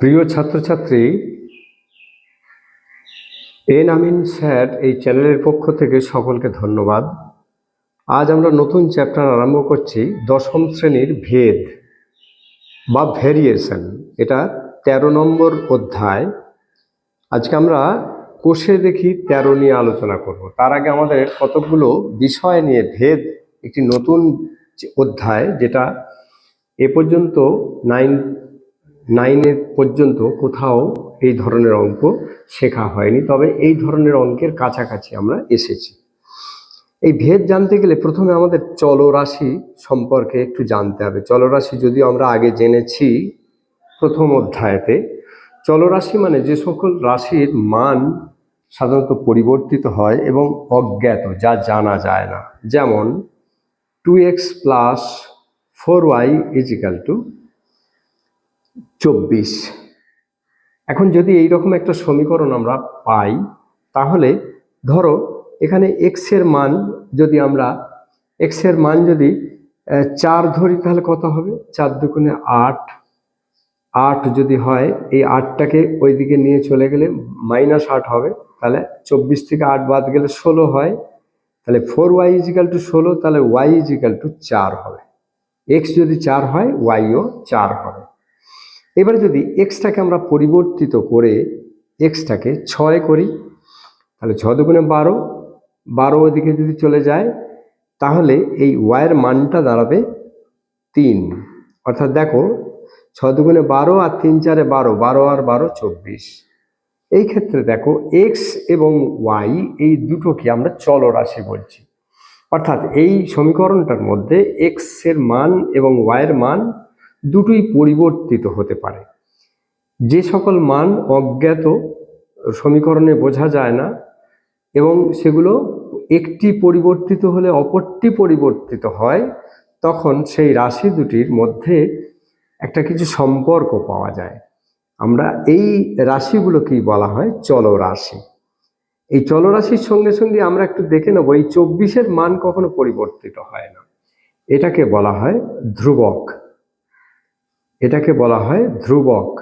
প্রিয় ছাত্রছাত্রী এন আমিন স্যার এই চ্যানেলের পক্ষ থেকে সকলকে ধন্যবাদ। আজ আমরা নতুন চ্যাপ্টার আরম্ভ করছি দশম শ্রেণির ভেদ বা ভেরিয়েশন। এটা তেরো নম্বর অধ্যায়। আজকে আমরা কোষে দেখি তেরো নিয়ে আলোচনা করব। তার আগে আমাদের কতগুলো বিষয় নিয়ে ভেদ, একটি নতুন অধ্যায়, যেটা এ পর্যন্ত নাইন নাইনের পর্যন্ত কোথাও এই ধরনের অঙ্ক শেখা হয়নি। তবে এই ধরনের অঙ্কের কাছাকাছি আমরা এসেছি। এই ভেদ জানতে গেলে প্রথমে আমাদের চলরাশি সম্পর্কে একটু জানতে হবে। চলরাশি যদিও আমরা আগে জেনেছি প্রথম অধ্যায়তে, চলরাশি মানে যে সকল রাশির মান সাধারণত পরিবর্তিত হয় এবং অজ্ঞাত, যা জানা যায় না। যেমন two x plus four y is equal to চব্বিশ। এখন যদি এই রকম একটা সমীকরণ আমরা পাই, তাহলে ধরো এখানে এক্সের মান যদি আমরা এক্সের মান যদি চার ধরি, তাহলে কত হবে? চার দুগুণে আট। আট যদি হয়, এই আটটাকে ওইদিকে নিয়ে চলে গেলে মাইনাস আট হবে। তাহলে চব্বিশ থেকে আট বাদ গেলে ষোলো হয়। তাহলে ফোর ওয়াই ইজিক্যাল টু ষোলো, তাহলে ওয়াই ইজিক্যাল টু চার হবে। এক্স যদি চার হয় ওয়াইও চার হবে। এবারে যদি এক্সটাকে আমরা পরিবর্তিত করে এক্সটাকে ছয় করি, তাহলে ছ দুগুণে বারো বারো ওদিকে যদি চলে যায়, তাহলে এই ওয়াইয়ের মানটা দাঁড়াবে তিন। অর্থাৎ দেখো ছ দুগুণে বারো আর তিন চারে বারো বারো আর বারো চব্বিশ। এই ক্ষেত্রে দেখো এক্স এবং ওয়াই এই দুটোকে আমরা চলরাশি বলছি। অর্থাৎ এই সমীকরণটার মধ্যে এক্সের মান এবং ওয়াইয়ের মান দুটোই পরিবর্তিত হতে পারে। যে সকল মান অজ্ঞাত সমীকরণে বোঝা যায় না এবং সেগুলো একটি পরিবর্তিত হলে অপরটি পরিবর্তিত হয়, তখন সেই রাশি দুটির মধ্যে একটা কিছু সম্পর্ক পাওয়া যায়। আমরা এই রাশিগুলোকেই বলা হয় চলরাশি। এই চলরাশির সঙ্গে সঙ্গে আমরা একটু দেখে নেব, এই চব্বিশের মান কখনো পরিবর্তিত হয় না। এটাকে বলা হয় ধ্রুবক। এটাকে বলা হয় ধ্রুবক।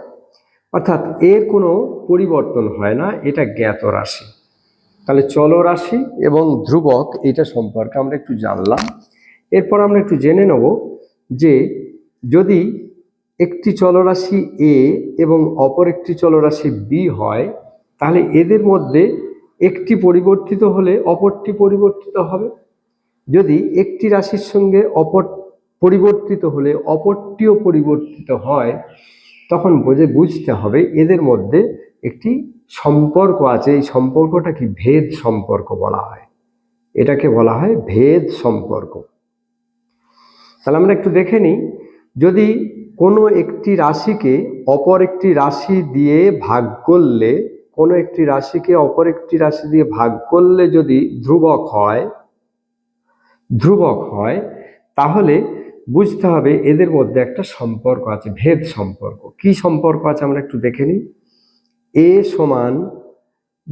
অর্থাৎ এর কোনো পরিবর্তন হয় না, এটা জ্ঞাত রাশি। তাহলে চলরাশি এবং ধ্রুবক, এটা সম্পর্কে আমরা একটু জানলাম। এরপর আমরা একটু জেনে নেব যে যদি একটি চলরাশি এ এবং অপর একটি চলরাশি বি হয়, তাহলে এদের মধ্যে একটি পরিবর্তিত হলে অপরটি পরিবর্তিত হবে। যদি একটি রাশির সঙ্গে অপর পরিবর্তিত হলে, অপরটিও পরিবর্তিত হয়, তখন বুঝে বুঝতে হবে এদের মধ্যে একটি সম্পর্ক আছে। এই সম্পর্কটা কি ভেদ সম্পর্ক বলা হয়। এটাকে বলা হয় ভেদ সম্পর্ক। তাহলে আমরা একটু দেখে নিই, যদি কোনো একটি রাশিকে অপর একটি রাশি দিয়ে ভাগ করলে, কোনো একটি রাশিকে অপর একটি রাশি দিয়ে ভাগ করলে যদি ধ্রুবক হয় ধ্রুবক হয়, তাহলে বুঝতে হবে এদের মধ্যে একটা সম্পর্ক আছে, ভেদ সম্পর্ক। কি সম্পর্ক আছে আমরা একটু দেখে নিই। এ সমান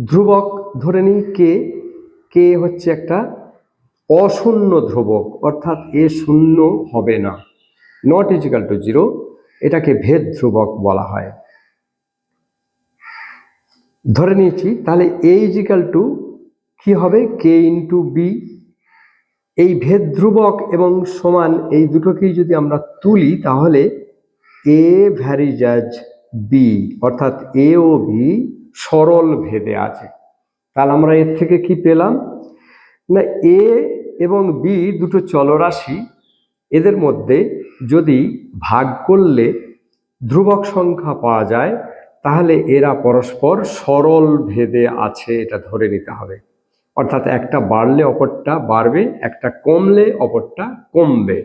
ধ্রুবক ধরে নিই কে। কে হচ্ছে একটা অশূন্য ধ্রুবক, অর্থাৎ এ শূন্য হবে না। নট ইজিক্যাল টু জিরো এটাকে ভেদ ধ্রুবক বলা হয়। ধরে নিয়েছি, তাহলে এ ইজিক্যাল টু কি হবে? কে ইন্টু বি এই ভেদ ধ্রুবক এবং সমান এই দুটোকেই যদি আমরা তুলি, তাহলে এ ভ্যারিজাজ বি অর্থাৎ এ ও বি সরল ভেদে আছে। তাহলে আমরা এর থেকে কি পেলাম? না এ এবং বি দুটো চলরাশি, এদের মধ্যে যদি ভাগ করলে ধ্রুবক সংখ্যা পাওয়া যায়, তাহলে এরা পরস্পর সরল ভেদে আছে, এটা ধরে নিতে হবে। অর্থাৎ একটা বাড়লে অপরটা বাড়বে, একটা কমলে অপরটা কমবে।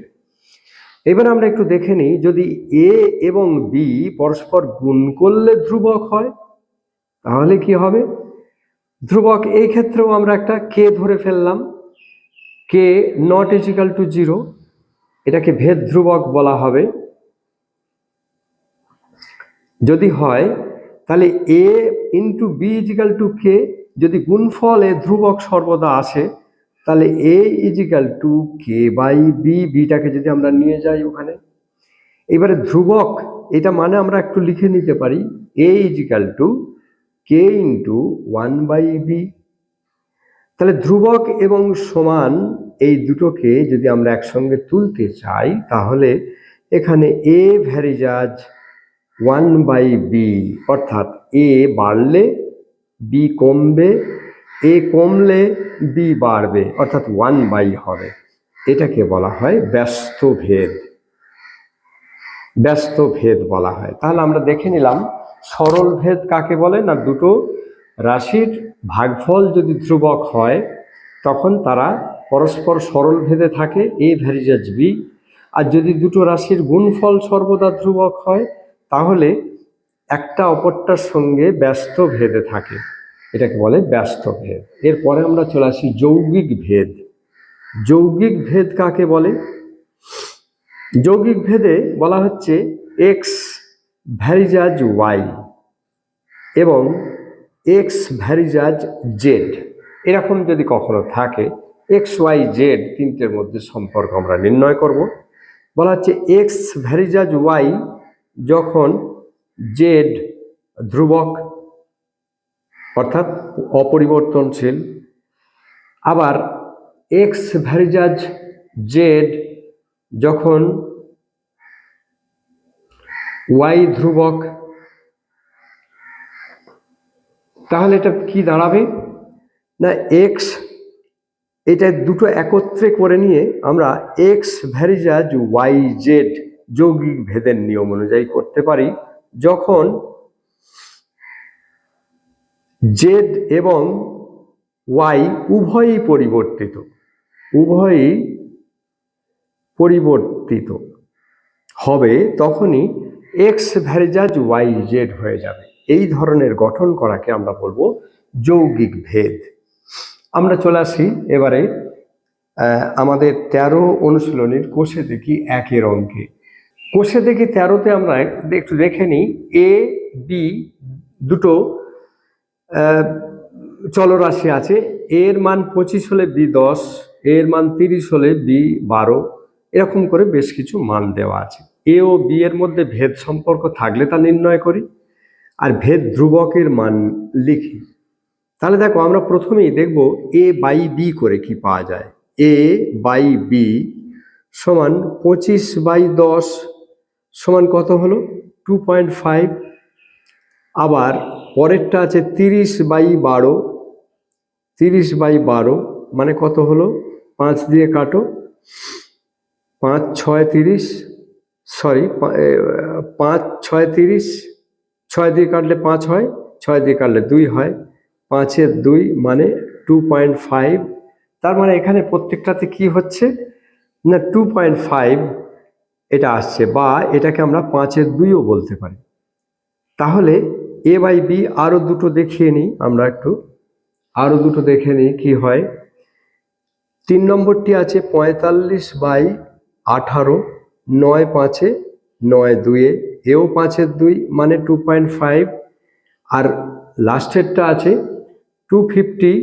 এবার আমরা একটু দেখে নিই, যদি এ এবং বি পরস্পর গুণ করলে ধ্রুবক হয়, তাহলে কি হবে? ধ্রুবক এই ক্ষেত্রেও আমরা একটা কে ধরে ফেললাম। K not is equal to zero এটাকে ভেদ ধ্রুবক বলা হবে। যদি হয়, তাহলে a into b is equal to k যদি গুণফলে ধ্রুবক সর্বদা আসে, তাহলে a is equal to k by b বিটাকে যদি আমরা নিয়ে যাই ওখানে, এবারে ধ্রুবক, এটা মানে আমরা একটু লিখে নিতে পারি a is equal to k into one by b তাহলে ধ্রুবক এবং সমান এই দুটোকে যদি আমরা একসঙ্গে তুলতে চাই, তাহলে এখানে a varies as one by b অর্থাৎ এ বাড়লে বি কমবে, এ কমলে বি বাড়বে, অর্থাৎ ওয়ান বাই হবে। এটাকে বলা হয় ব্যস্ত ভেদ। ব্যস্ত ভেদ বলা হয়। তাহলে আমরা দেখে নিলাম সরল ভেদ কাকে বলে না দুটো? রাশির ভাগফল যদি ধ্রুবক হয়, তখন তারা পরস্পর সরল ভেদে থাকে, এ ভ্যারিজাজ বি। আর যদি দুটো রাশির গুণফল সর্বদা ধ্রুবক হয়, তাহলে একটা অপরটার সঙ্গে ব্যস্ত ভেদে থাকে। এটাকে বলে ব্যস্ত ভেদ। এরপরে আমরা চলে আসি যৌগিক ভেদ। যৌগিক ভেদ কাকে বলে? যৌগিক ভেদে বলা হচ্ছে এক্স ভ্যারিজাজ ওয়াই এবং এক্স ভ্যারিজাজ জেড এরকম যদি কখনো থাকে এক্স ওয়াই জেড তিনটের মধ্যে সম্পর্ক আমরা নির্ণয় করব। বলা হচ্ছে এক্স ভ্যারিজাজ ওয়াই যখন জেড, ধ্রুবক, অর্থাৎ অপরিবর্তনশীল। আবার এক্স ভ্যারিজাজ জেড যখন ওয়াই ধ্রুবক, তাহলে এটা কি দাঁড়াবে? না, এক্স এটা দুটো একত্রে করে নিয়ে আমরা এক্স ভ্যারিজাজ ওয়াই জেড যৌগিক ভেদের নিয়ম অনুযায়ী করতে পারি। যখন জেড এবং ওয়াই উভয়ই পরিবর্তিত উভয়ই পরিবর্তিত হবে, তখনই এক্স ভ্যারিজাজ ওয়াই জেড হয়ে যাবে। এই ধরনের গঠন করাকে আমরা বলব যৌগিক ভেদ। আমরা চলে আসি এবারে আমাদের তেরো অনুশীলনীর কোষে দেখি একের অঙ্কে। কোষে দেখি তেরোতে আমরা একটু দেখে নিই। এ বি দুটো চলরাশি আছে। এর মান পঁচিশ হলে বি দশ, এর মান তিরিশ হলে বি বারো। এরকম করে বেশ কিছু মান দেওয়া আছে। এ ও বি এর মধ্যে ভেদ সম্পর্ক থাকলে তা নির্ণয় করি। আর ভেদ ধ্রুবকের মান লিখি। তাহলে দেখো, আমরা প্রথমেই দেখব এ বাই বি করে কি পাওয়া যায়। এ বাই বি সমান পঁচিশ বাই দশ সমান কত হলো? টু পয়েন্ট ফাইভ আবার পরেরটা আছে তিরিশ বাই বারো। তিরিশ বাই বারো মানে কত হলো? পাঁচ দিয়ে কাটো। পাঁচ ছয় তিরিশ। সরি পাঁচ ছয় তিরিশ। ছয় দিয়ে কাটলে পাঁচ হয়, ছয় দিয়ে কাটলে দুই হয়। পাঁচের দুই মানে টু পয়েন্ট ফাইভ তার মানে এখানে প্রত্যেকটাতে কি হচ্ছে? না টু পয়েন্ট ফাইভ এটা আসছে বা এটাকে আমরা পাঁচের দুইও বলতে পারি। তাহলে এ বাই বি আরও দুটো দেখিয়ে নিই, আমরা একটু আরও দুটো দেখে নিই কি হয়। তিন নম্বরটি আছে পঁয়তাল্লিশ বাই আঠারো, নয় পাঁচে, নয় দুয়ে এও পাঁচের দুই মানে টু পয়েন্ট ফাইভ আর লাস্টেরটা আছে টু ফিফটি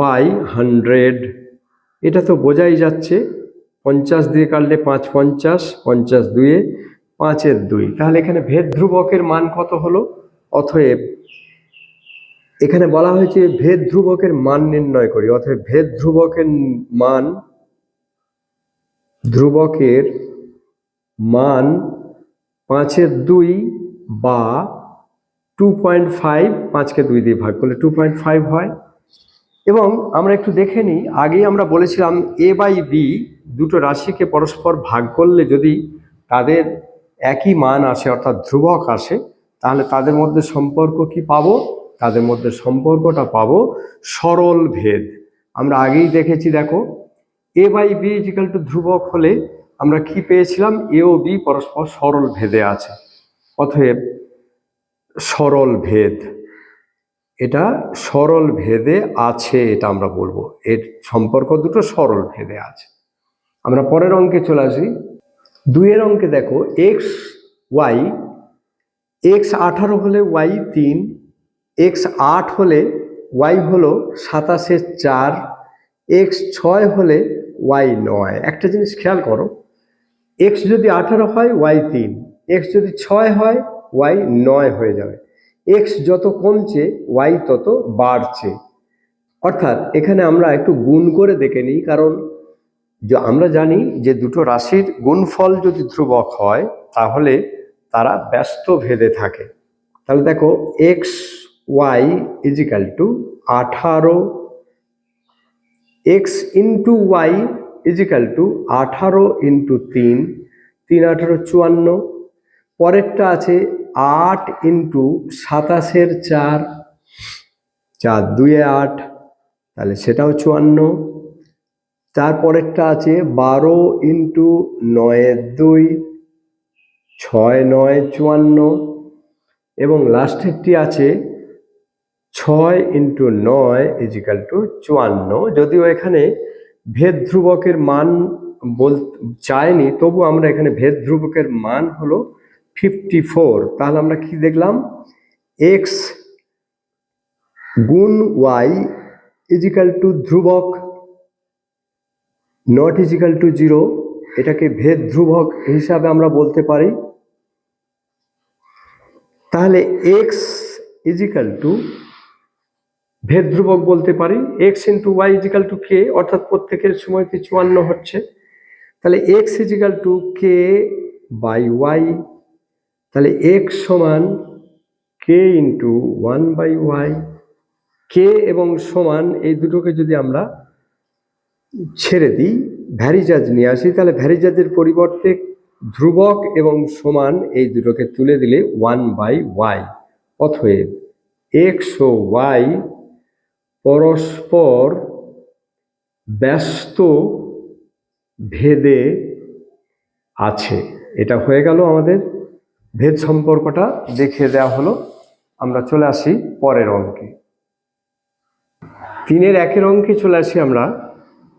বাই হান্ড্রেড এটা তো বোঝাই যাচ্ছে পঞ্চাশ দিয়ে কাটলে পাঁচ পঞ্চাশ পঞ্চাশ দুয়ে পাঁচের দুই। তাহলে এখানে ভেদ ধ্রুবকের মান কত হলো? অতএব এখানে বলা হয়েছে ভেদ ধ্রুবকের মান নির্ণয় করি। অতএব ভেদ ধ্রুবকের মান ধ্রুবকের মান পাঁচের দুই বা টু পয়েন্ট ফাইভ, পাঁচকে দুই দিয়ে ভাগ করলে টু পয়েন্ট ফাইভ হয়। এবং আমরা একটু দেখে নিই। আগেই আমরা বলেছিলাম এ বাই বি দুটো রাশিকে পরস্পর ভাগ করলে যদি তাদের একই মান আসে, অর্থাৎ ধ্রুবক আসে, তাহলে তাদের মধ্যে সম্পর্ক কি পাবো? তাদের মধ্যে সম্পর্কটা পাবো সরল ভেদ। আমরা আগেই দেখেছি, দেখো a by b is equal to ধ্রুবক হলে আমরা কি পেয়েছিলাম? এ ও বি পরস্পর সরল ভেদে আছে। অতএব সরল ভেদ, এটা সরল ভেদে আছে, এটা আমরা বলব। এর সম্পর্ক দুটো সরল ভেদে আছে। আমরা পরের অঙ্কে চলে আসি। দুইয়ের অঙ্কে দেখো এক্স ওয়াই এক্স আঠারো হলে ওয়াই তিন এক্স আট হলে ওয়াই হলো সাতাশের চার এক্স ছয় হলে ওয়াই নয়। একটা জিনিস খেয়াল করো এক্স যদি আঠারো হয় ওয়াই তিন এক্স যদি ছয় হয় ওয়াই নয় হয়ে যাবে। এক্স যত কমছে ওয়াই তত বাড়ছে। অর্থাৎ এখানে আমরা একটু গুণ করে দেখে নিই, কারণ যে আমরা জানি যে দুটো রাশির গুণফল যদি ধ্রুবক হয়, তাহলে তারা ব্যস্ত ভেদে থাকে। তাহলে দেখো, x y is equal to আঠারো, x into y is equal to আঠারো ইন্টু তিন তিন আঠারো চুয়ান্ন, পরেরটা আছে আট ইন্টু সাতাশের চার চার দুয়ে আট, তাহলে সেটাও চুয়ান্ন তারপরেরটা আছে বারো ইন্টু নয়ের দুই, ছয়, নয়, চুয়ান্ন। এবং লাস্টেরটি আছে ছয় ইন্টু নয় ইজিক্যাল টু চুয়ান্ন। যদিও এখানে ভেদ ধ্রুবকের মান বল, চায়নি, তবু আমরা এখানে ভেদ ধ্রুবকের মান হলো ফিফটি ফোর তাহলে আমরা কি দেখলাম? এক্স গুণ ওয়াই ইজিক্যাল টু ধ্রুবক not is equal to zero এটাকে ভেদ ধ্রুবক হিসাবে আমরা বলতে পারি। তাহলে এক্স ইজিক্যাল টু ভেদ ধ্রুবক বলতে পারি x into y is equal to k অর্থাৎ প্রত্যেকের সময়তে চুয়ান্ন হচ্ছে? তাহলে x is equal to k by y তাহলে এক্স সমান k into one by y k এবং সমান এই দুটোকে যদি আমরা ছেড়ে দিই ভ্যারিজাজ নিয়ে আসি। তাহলে ভ্যারিজাজের পরিবর্তে ধ্রুবক এবং সমান এই দুটোকে তুলে দিলে ওয়ান বাই ওয়াই অথব এক্স ও ওয়াই পরস্পর ব্যস্ত ভেদে আছে। এটা হয়ে গেল আমাদের ভেদ সম্পর্কটা, দেখিয়ে দেওয়া হলো। আমরা চলে আসি পরের অঙ্কে। তিনের একের অঙ্কে চলে আসি আমরা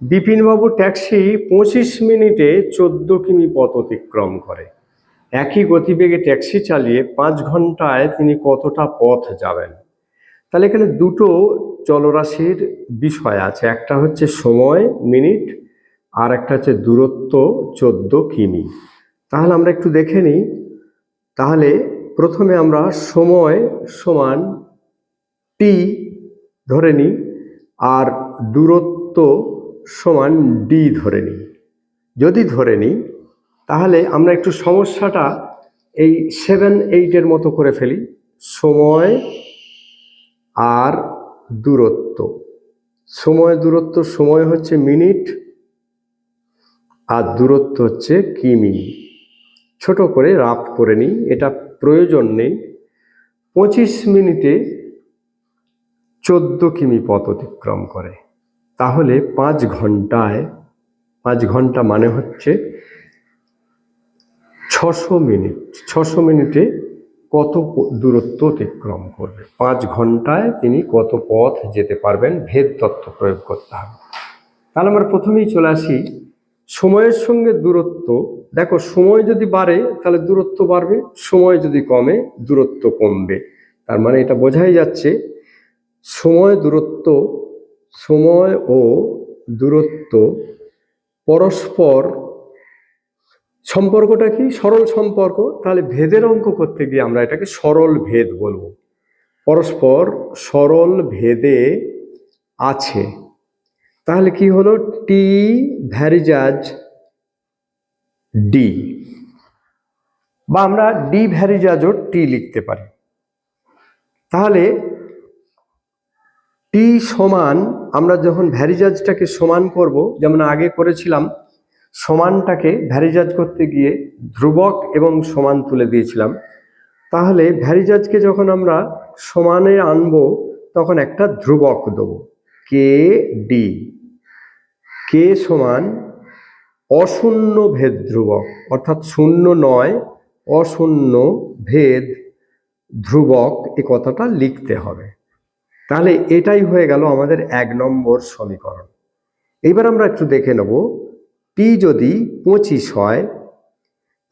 বিপিনবাবু ট্যাক্সি পঁচিশ মিনিটে চোদ্দ কিমি পথ অতিক্রম করে। একই গতিবেগে ট্যাক্সি চালিয়ে পাঁচ ঘন্টায় তিনি কতটা পথ যাবেন? তাহলে এখানে দুটো চলরাশির বিষয় আছে। একটা হচ্ছে সময়, মিনিট, আর একটা হচ্ছে দূরত্ব, চোদ্দ কিমি। তাহলে আমরা একটু দেখে নিই। তাহলে প্রথমে আমরা সময় সমান টি ধরে নিই, আর দূরত্ব সমান ডি ধরে নিই। যদি ধরে নিই, তাহলে আমরা একটু সমস্যাটা এই সেভেন এইটের মতো করে ফেলি। সময় আর দূরত্ব। সময় দূরত্ব, সময় হচ্ছে মিনিট আর দূরত্ব হচ্ছে কিমি। ছোট করে রাফ করে নিই, এটা প্রয়োজন নেই। পঁচিশ মিনিটে চোদ্দ কিমি পথ অতিক্রম করে। তাহলে পাঁচ ঘন্টায়, পাঁচ ঘণ্টা মানে হচ্ছে ছশো মিনিট, ছশো মিনিটে কত দূরত্ব অতিক্রম করবে? পাঁচ ঘন্টায় তিনি কত পথ যেতে পারবেন? ভেদ তত্ত্ব প্রয়োগ করতে হবে। তাহলে আমরা প্রথমেই চলে আসি, সময়ের সঙ্গে দূরত্ব। দেখো, সময় যদি বাড়ে, তাহলে দূরত্ব বাড়বে, সময় যদি কমে, দূরত্ব কমবে। তার মানে এটা বোঝাই যাচ্ছে, সময় দূরত্ব সময় ও দূরত্ব পরস্পর সম্পর্কটা কি? সরল সম্পর্ক? তাহলে ভেদের অঙ্ক করতে গিয়ে আমরা এটাকে সরল ভেদ বলব। পরস্পর সরল ভেদে আছে। তাহলে কি হলো? টি ভ্যারিজাজ ডি বা আমরা ডি ভ্যারিজাজও টি লিখতে পারি। তাহলে টি সমান আমরা যখন ভ্যারিজাজটাকে সমান করব, যেমন আগে করেছিলাম, সমানটাকে ভ্যারিজাজ করতে গিয়ে ধ্রুবক এবং সমান তুলে দিয়েছিলাম। তাহলে ভ্যারিজাজকে যখন আমরা সমানে আনব, তখন একটা ধ্রুবক দেবো। K D? কে সমান অশূন্য ভেদ ধ্রুবক, অর্থাৎ শূন্য নয়, অশূন্য ভেদ ধ্রুবক এ কথাটা লিখতে হবে। তাহলে এটাই হয়ে গেল আমাদের এক নম্বর সমীকরণ। এইবার আমরা একটু দেখে নেব টি যদি পঁচিশ হয়,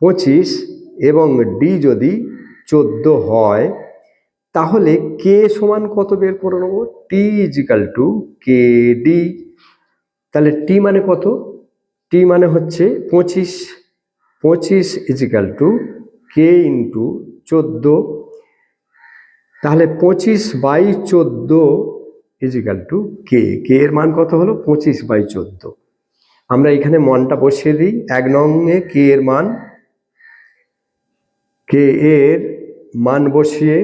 পঁচিশ এবং ডি যদি চোদ্দ হয়, তাহলে কে সমান কত বের করে নেব? T is equal to k d তাহলে টি মানে কত? টি মানে হচ্ছে পঁচিশ। পঁচিশ ইজিক্যাল টু কে ইন্টু চোদ্দ। তাহলে পঁচিশ বাই চোদ্দ ইজিক্যাল টু কে কে এর মান কত হলো? পঁচিশ বাই চোদ্দ। আমরা এখানে মনটা বসিয়ে দিই। এক নংয়ে কে এর মান কে এর মান বসিয়ে,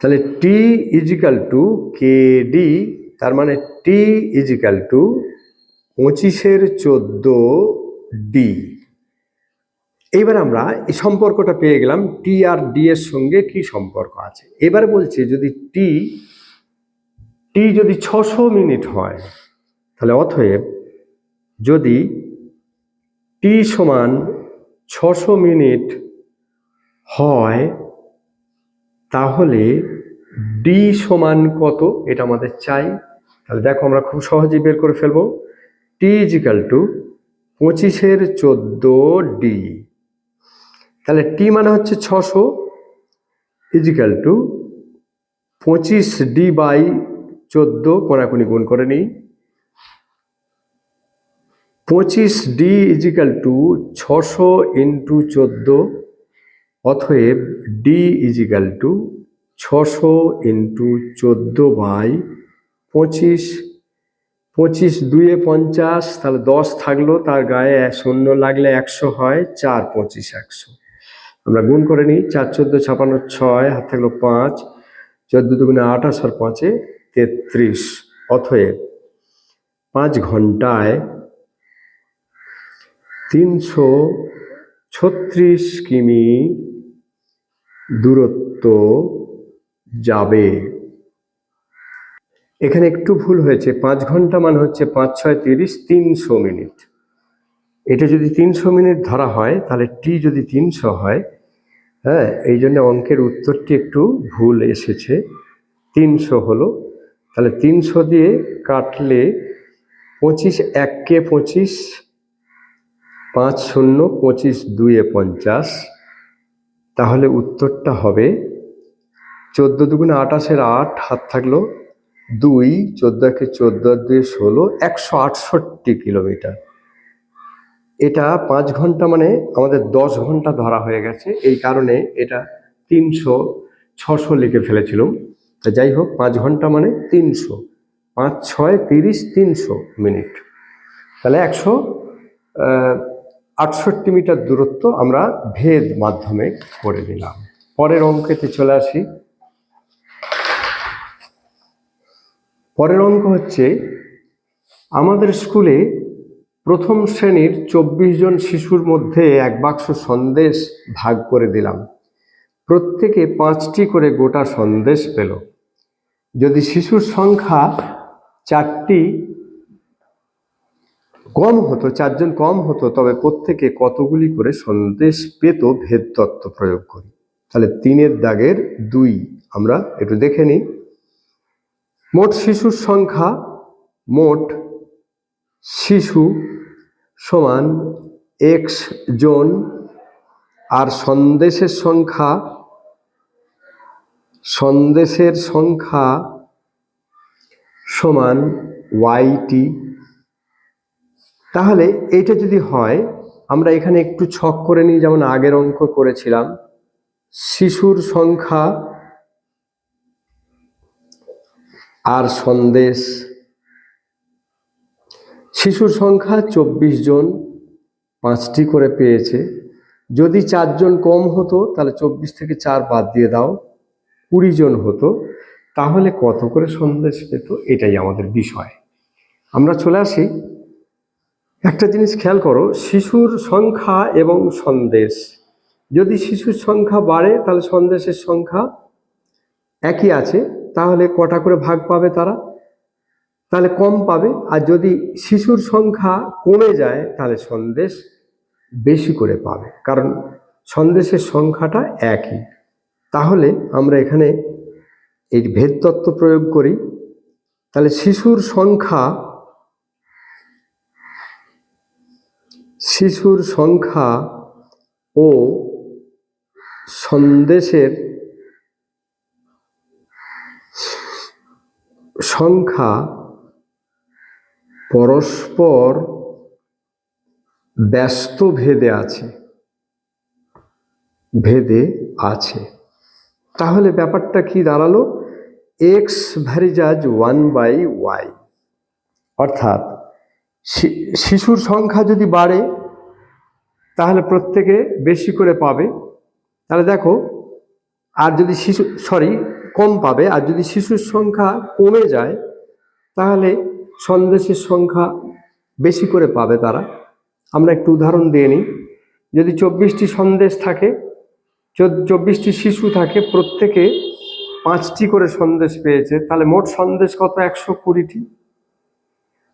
তাহলে t is equal to k d তার মানে টি ইজিক্যাল টু পঁচিশের চোদ্দ ডি এইবার আমরা এই সম্পর্কটা পেয়ে গেলাম টি আর ডি এর সঙ্গে কি সম্পর্ক আছে। এবার বলছে যদি টি টি যদি ছশো মিনিট হয়, তাহলে অতএব যদি টি সমান ছশো মিনিট হয়, তাহলে ডি সমান কত? এটা আমাদের চাই। তাহলে দেখো আমরা খুব সহজেই বের করে ফেলব। টি ইজিক্যাল টু পঁচিশের চোদ্দ ডি। তাহলে টি মানে হচ্ছে ছশো ইজিক্যাল টু পঁচিশ ডি বাই চোদ্দ কোনাকুনি গুণ করে নিই। পঁচিশ ডি ইজিক্যাল টু ছশো ইন্টু চোদ্দ, অতএব ডি ইজিক্যাল টু ছশো ইন্টু চোদ্দ বাই পঁচিশ। পঁচিশ দুয়ে পঞ্চাশ, তাহলে দশ থাকল, তার গায়ে শূন্য লাগলে একশো হয়, চার পঁচিশ একশো। আমরা গুণ করে নিই চার চোদ্দ ছাপান্ন ছয়, হাত থাকল পাঁচ, চোদ্দ দুগুণে আঠাশ আর পাঁচে তেত্রিশ। অথয়েব পাঁচ ঘন্টায় তিনশো ছত্রিশ কিমি দূরত্ব যাবে। এখানে একটু ভুল হয়েছে। পাঁচ ঘণ্টা মানে হচ্ছে পাঁচ, ছয়, তিরিশ, তিনশো মিনিট। এটা যদি তিনশো মিনিট ধরা হয়, তাহলে টি যদি তিনশো হয় হ্যাঁ এই জন্য অঙ্কের উত্তরটি একটু ভুল এসেছে। তিনশো হলো। তাহলে তিনশো দিয়ে কাটলে পঁচিশ এককে পঁচিশ, পাঁচ শূন্য, পঁচিশ দুয়ে পঞ্চাশ। তাহলে উত্তরটা হবে চোদ্দ দুগুণে আটাশের আট, হাত থাকল দুই, চোদ্দ একে চোদ্দ দুই ষোলো, একশো আটষট্টি কিলোমিটার। এটা পাঁচ ঘণ্টা মানে আমাদের দশ ঘণ্টা ধরা হয়ে গেছে। এই কারণে এটা তিনশো, ছশো লিখে ফেলেছিলাম। তা যাই হোক, পাঁচ ঘণ্টা মানে তিনশো। পাঁচ, ছয়, তিরিশ, তিনশো মিনিট। তাহলে একশো আটষট্টি মিটার দূরত্ব আমরা ভেদ মাধ্যমে করে নিলাম। পরের অঙ্কেতে চলে আসি। পরের অঙ্ক হচ্ছে, আমাদের স্কুলে প্রথম শ্রেণির চব্বিশ জন শিশুর মধ্যে এক বাক্স সন্দেশ ভাগ করে দিলাম। প্রত্যেকে পাঁচটি করে গোটা সন্দেশ পেল। যদি শিশুর সংখ্যা চারটি কম হতো, চারজন কম হতো, তবে প্রত্যেকে কতগুলি করে সন্দেশ পেত ভেদ তত্ত্ব প্রয়োগ করি। তাহলে তিনের দাগের দুই, আমরা একটু দেখে নিই। মোট শিশুর সংখ্যা, মোট শিশু সমান এক্স জন আর সন্দেশের সংখ্যা সন্দেশের সংখ্যা সমান ওয়াইটি তাহলে এইটা যদি হয়, আমরা এখানে একটু ছক করে নিই, যেমন আগের অঙ্ক করেছিলাম। শিশুর সংখ্যা আর সন্দেশ শিশুর সংখ্যা চব্বিশ জন পাঁচটি করে পেয়েছে। যদি চারজন কম হতো, তাহলে চব্বিশ থেকে চার বাদ দিয়ে দাও, কুড়ি জন হতো, তাহলে কত করে সন্দেশ পেত, এটাই আমাদের বিষয়। আমরা চলে আসি। একটা জিনিস খেয়াল করো, শিশুর সংখ্যা এবং সন্দেশ। যদি শিশুর সংখ্যা বাড়ে, তাহলে সন্দেশের সংখ্যা একই আছে, তাহলে কটা করে ভাগ পাবে তারা? তাহলে কম পাবে। আর যদি শিশুর সংখ্যা কমে যায়, তাহলে সন্দেশ বেশি করে পাবে। কারণ সন্দেশের সংখ্যাটা একই। তাহলে আমরা এখানে এই ভেদতত্ত্ব প্রয়োগ করি। তাহলে শিশুর সংখ্যা শিশুর সংখ্যা ও সন্দেশের সংখ্যা পরস্পর ব্যস্ত ভেদে আছে। ভেদে আছে। তাহলে ব্যাপারটা কি দাঁড়াল? X varies as one by y অর্থাৎ শিশুর সংখ্যা যদি বাড়ে, তাহলে প্রত্যেকে বেশি করে পাবে। তাহলে দেখো, আর যদি শিশু সরি কম পাবে, আর যদি শিশুর সংখ্যা কমে যায়, তাহলে সন্দেশের সংখ্যা বেশি করে পাবে তারা। আমরা একটু উদাহরণ দিয়ে নিই। যদি চব্বিশটি সন্দেশ থাকে চব্বিশটি শিশু থাকে, প্রত্যেকে পাঁচটি করে সন্দেশ পেয়েছে, তাহলে মোট সন্দেশ কত? একশো কুড়িটি।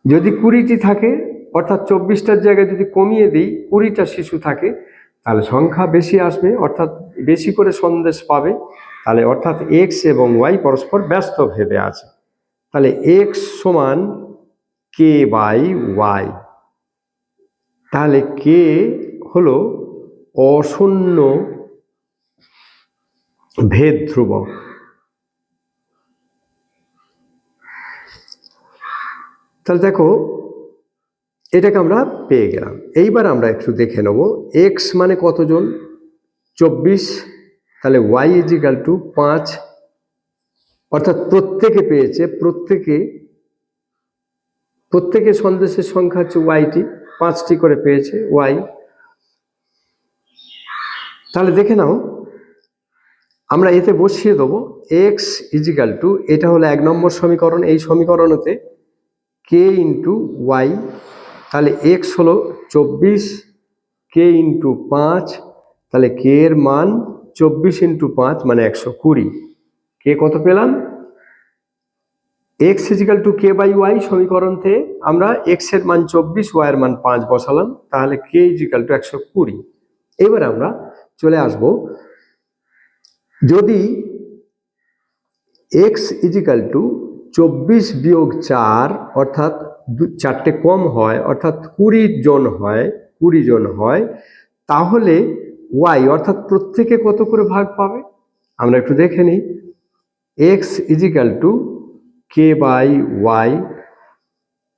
যদি কুড়িটি থাকে, অর্থাৎ চব্বিশটার জায়গায় যদি কমিয়ে দিই, কুড়িটা শিশু থাকে, তাহলে সংখ্যা বেশি আসবে, অর্থাৎ বেশি করে সন্দেশ পাবে, তাহলে অর্থাৎ এক্স এবং ওয়াই পরস্পর ব্যস্ত ভেদে আছে। তাহলে এক্স সমান কে বাই ওয়াই তাহলে কে হলো অশূন্য ভেদ ধ্রুবক। তাহলে দেখো, এটাকে আমরা পেয়ে গেলাম। এইবার আমরা একটু দেখে নেব এক্স মানে কতজন? চব্বিশ। তাহলে ওয়াই ইজিক্যাল টু পাঁচ। অর্থাৎ প্রত্যেকে পেয়েছে, প্রত্যেকে প্রত্যেকে সন্দেশের সংখ্যা হচ্ছে ওয়াইটি পাঁচটি করে পেয়েছে ওয়াই তাহলে দেখে নাও, আমরা এতে বসিয়ে দেবো এক্স ইজিক্যাল টু, এটা হলো এক নম্বর সমীকরণ, এই সমীকরণতে কে ইন্টু ওয়াই তাহলে এক্স হলো চব্বিশ কে ইন্টু পাঁচ, তাহলে কে এর মান চব্বিশ ইন্টু পাঁচ মানে একশো কুড়ি। কে কত পেলাম? X is equal to k by y সমীকরণ থেকে আমরা এক্সের মান চব্বিশ ওয়াই এর মান পাঁচ বসালাম, তাহলে কে ইজিক্যাল টু একশো কুড়ি। এবার আমরা চলে আসব। যদি এক্স ইজিক্যাল টু চব্বিশ বিয়োগ চার, অর্থাৎ চারটে কম হয়, অর্থাৎ কুড়ি জন হয়, কুড়ি জন হয়, তাহলে ওয়াই অর্থাৎ প্রত্যেকে কত করে ভাগ পাবে? আমরা একটু দেখে নিই। X is equal to k by y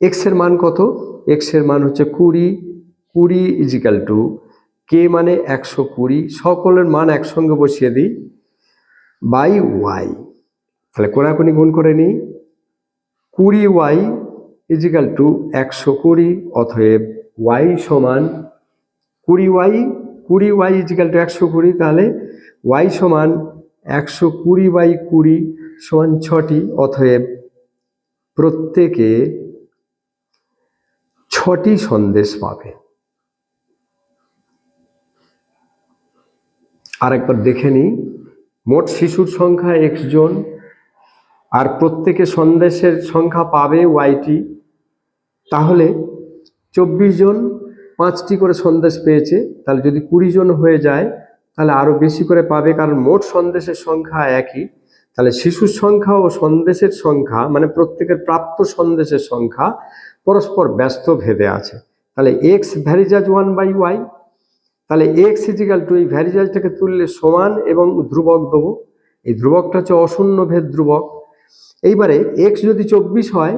এক্সের মান কত? এক্সের মান হচ্ছে কুড়ি। কুড়ি ইজিক্যাল টু কে মানে একশো কুড়ি। সকলের মান একসঙ্গে বসিয়ে দিই। বাই ওয়াই তাহলে কোনাকুনি গুণ করে নিই। কুড়ি ওয়াই ইজিক্যাল টু একশো কুড়ি, অতএব ওয়াই সমান কুড়ি ওয়াই কুড়ি ওয়াই ইজিক্যাল টু একশো কুড়ি, তাহলে ওয়াই সমান একশো কুড়ি বাই কুড়ি সমান ছটি, অতএব প্রত্যেকে ছটি সন্দেশ পাবে। আরেকবার দেখে নিই। মোট শিশুর সংখ্যা এক্স জন, আর প্রত্যেকে সন্দেশের সংখ্যা পাবে ওয়াইটি তাহলে চব্বিশ জন পাঁচটি করে সন্দেশ পেয়েছে। তাহলে যদি কুড়ি জন হয়ে যায়, তাহলে আরও বেশি করে পাবে, কারণ মোট সন্দেশের সংখ্যা একই। তাহলে শিশুর সংখ্যা ও সন্দেশের সংখ্যা মানে প্রত্যেকের প্রাপ্ত সন্দেশের সংখ্যা পরস্পর ব্যস্ত ভেদে আছে। তাহলে x varies as one by y তাহলে এক্স ইজিক্যাল টু এই ভ্যারিজাজটাকে তুললে সমান এবং ধ্রুবক দেবো। এই ধ্রুবকটা হচ্ছে অশূন্য ভেদ ধ্রুবক। এইবারে এক্স যদি চব্বিশ হয়,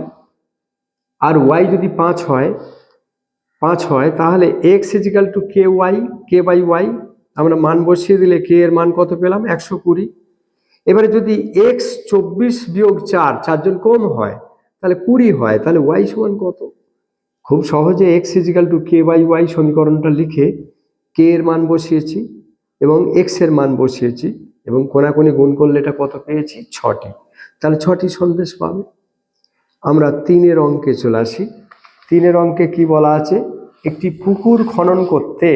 আর ওয়াই যদি পাঁচ হয় পাঁচ হয়, তাহলে x is equal to k y k by y আমরা মান বসিয়ে দিলে কে এর মান কত পেলাম? একশো কুড়ি। এবারে যদি এক্স চব্বিশ বিয়োগ চার, চারজন কম হয়, তাহলে কুড়ি হয়, তাহলে ওয়াই সমান কত? খুব সহজে x is equal to k by y সমীকরণটা লিখে কে এর মান বসিয়েছি এবং এক্সের মান বসিয়েছি এবং কোনাকুনি গুণ করলে এটা কত পেয়েছি? ছটি। তাহলে ছটি সন্দেশ পাবে। আমরা তিনের অঙ্কে চলে আসি। তিনের অঙ্কে কি বলা আছে? একটি পুকুর খনন করতে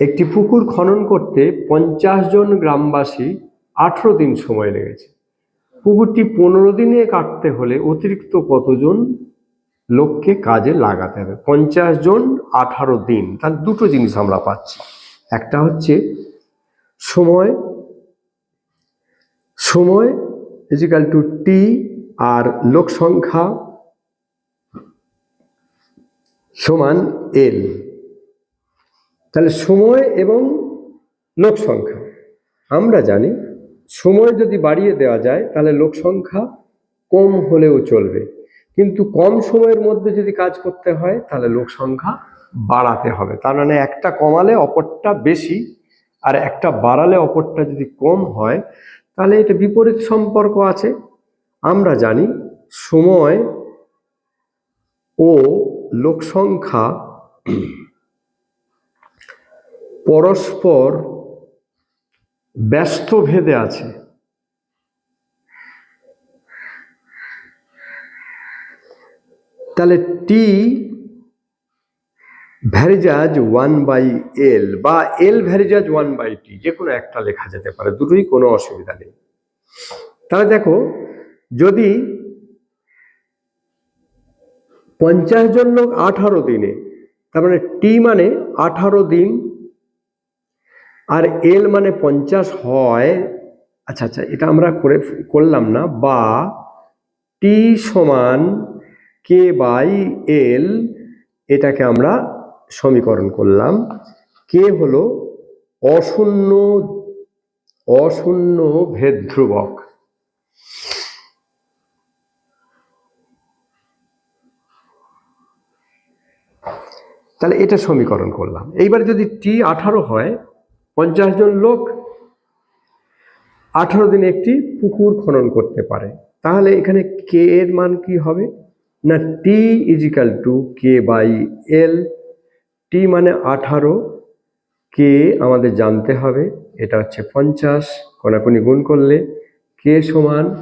একটি পুকুর খনন করতে পঞ্চাশ জন গ্রামবাসী আঠেরো দিন সময় লেগেছে। পুকুরটি পনেরো দিনে কাটতে হলে অতিরিক্ত কতজন লোককে কাজে লাগাতে হবে? পঞ্চাশ জন আঠারো দিন তাহলে দুটো জিনিস আমরা পাচ্ছি। একটা হচ্ছে সময় সময় ইজিক্যাল টু টি আর লোক সংখ্যা সমান এল তাহলে সময় এবং লোক সংখ্যা। আমরা জানি সময় যদি বাড়িয়ে দেওয়া যায়, তাহলে লোক সংখ্যা কম হলেও চলবে। কিন্তু কম সময়ের মধ্যে যদি কাজ করতে হয়, তাহলে লোক সংখ্যা বাড়াতে হবে। তার মানে একটা কমালে অপরটা বেশি, আর একটা বাড়ালে অপরটা যদি কম হয়, তাহলে এটা বিপরীত সম্পর্ক আছে। আমরা জানি সময় ও লোক সংখ্যা পরস্পর ব্যস্ত ভেদে আছে। তাহলে টি ভ্যারিজাজ ওয়ান বাই এল বা এল ভ্যারিজাজ ওয়ান বাই টি যে কোনো একটা লেখা যেতে পারে, দুটোই কোনো অসুবিধা নেই। তাহলে দেখো, যদি পঞ্চাশ জন লোক আঠারো দিনে, তার মানে টি মানে আঠারো দিন আর এল মানে পঞ্চাশ হয় আচ্ছা আচ্ছা এটা আমরা করে করলাম না, বা টি সমান কে বাই এল এটাকে আমরা সমীকরণ করলাম। কে হলো অশূন্য অশূন্য ভেদ ধ্রুবক তাহলে এটা সমীকরণ করলাম। এইবার যদি টি আঠারো হয় পঞ্চাশ জন লোক আঠারো দিনে একটি পুকুর খনন করতে পারে। তাহলে এখানে কে এর মান কি হবে? না t is equal to k by l t মানে আঠারো। কে আমাদের জানতে হবে। এটা হচ্ছে পঞ্চাশ। কোনাকুনি গুণ করলে কে সমান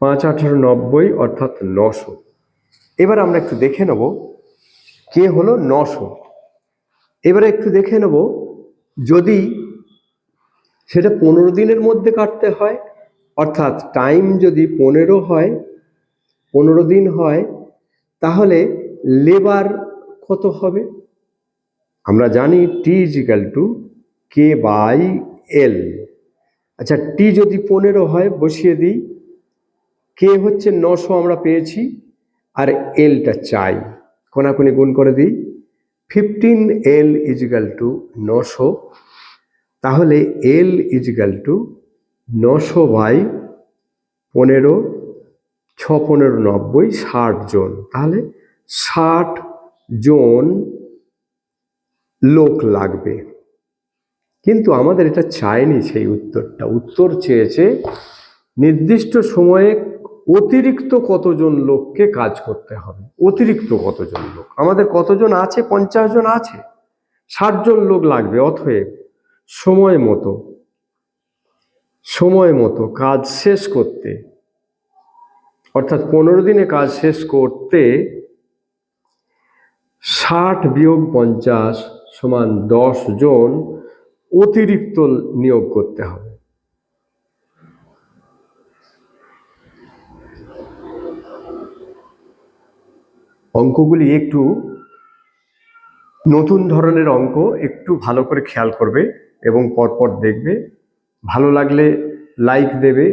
পাঁচ, আঠারো, নব্বই, অর্থাৎ নশো। এবার আমরা একটু দেখে নেব। কে হলো নশো। এবারে একটু দেখে নেব যদি সেটা পনেরো দিনের মধ্যে কাটতে হয়, অর্থাৎ টাইম যদি পনেরো হয়, পনেরো দিন হয়, তাহলে লেবার কত হবে? আমরা জানি t is equal to k by l আচ্ছা টি যদি পনেরো হয়, বসিয়ে দিই কে হচ্ছে নশো আমরা পেয়েছি, আর এলটা চাই। কোনাকুনি গুণ করে দিই ফিফটিন এল ইজিক্যাল টু নশো। তাহলে এল ইজিক্যাল টু নশো বাই পনেরো, ছ পনেরো নব্বই, ষাট জন। তাহলে ষাট জন লোক লাগবে। কিন্তু আমাদের এটা চায়নি সেই উত্তরটা। উত্তর চেয়েছে, নির্দিষ্ট সময়ে অতিরিক্ত কতজন লোককে কাজ করতে হবে? অতিরিক্ত কতজন লোক? আমাদের কতজন আছে? পঞ্চাশ জন আছে। ষাট জন লোক লাগবে অথব সময় মতো সময় মতো কাজ শেষ করতে, অর্থাৎ পনেরো দিনে কাজ শেষ করতে ষাট বিয়োগ পঞ্চাশ সমান দশ জন অতিরিক্ত নিয়োগ করতে হবে। অঙ্কগুলি একটু নতুন ধরনের অঙ্ক একটু ভালো করে খেয়াল করবে এবং পরপর দেখবে। ভালো লাগলে লাইক দেবে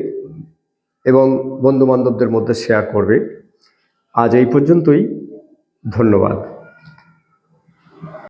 এবং বন্ধুবান্ধবদের মধ্যে শেয়ার করবে। আজ এই পর্যন্তই। ধন্যবাদ।